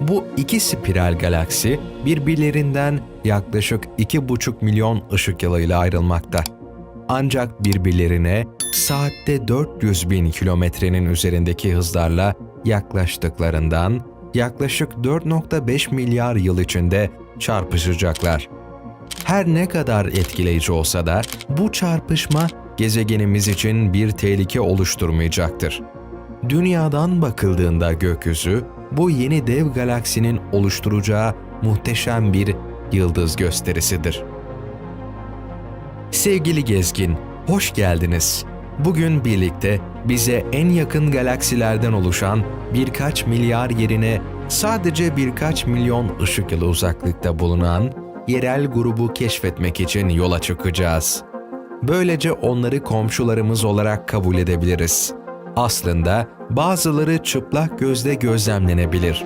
Bu iki spiral galaksi birbirlerinden yaklaşık 2,5 milyon ışık yılıyla ayrılmakta. Ancak birbirlerine saatte 400 bin kilometrenin üzerindeki hızlarla yaklaştıklarından yaklaşık 4.5 milyar yıl içinde çarpışacaklar. Her ne kadar etkileyici olsa da bu çarpışma gezegenimiz için bir tehlike oluşturmayacaktır. Dünyadan bakıldığında gökyüzü bu yeni dev galaksinin oluşturacağı muhteşem bir yıldız gösterisidir. Sevgili gezgin, hoş geldiniz. Bugün birlikte bize en yakın galaksilerden oluşan birkaç milyar yerine sadece birkaç milyon ışık yılı uzaklıkta bulunan yerel grubu keşfetmek için yola çıkacağız. Böylece onları komşularımız olarak kabul edebiliriz. Aslında bazıları çıplak gözle gözlemlenebilir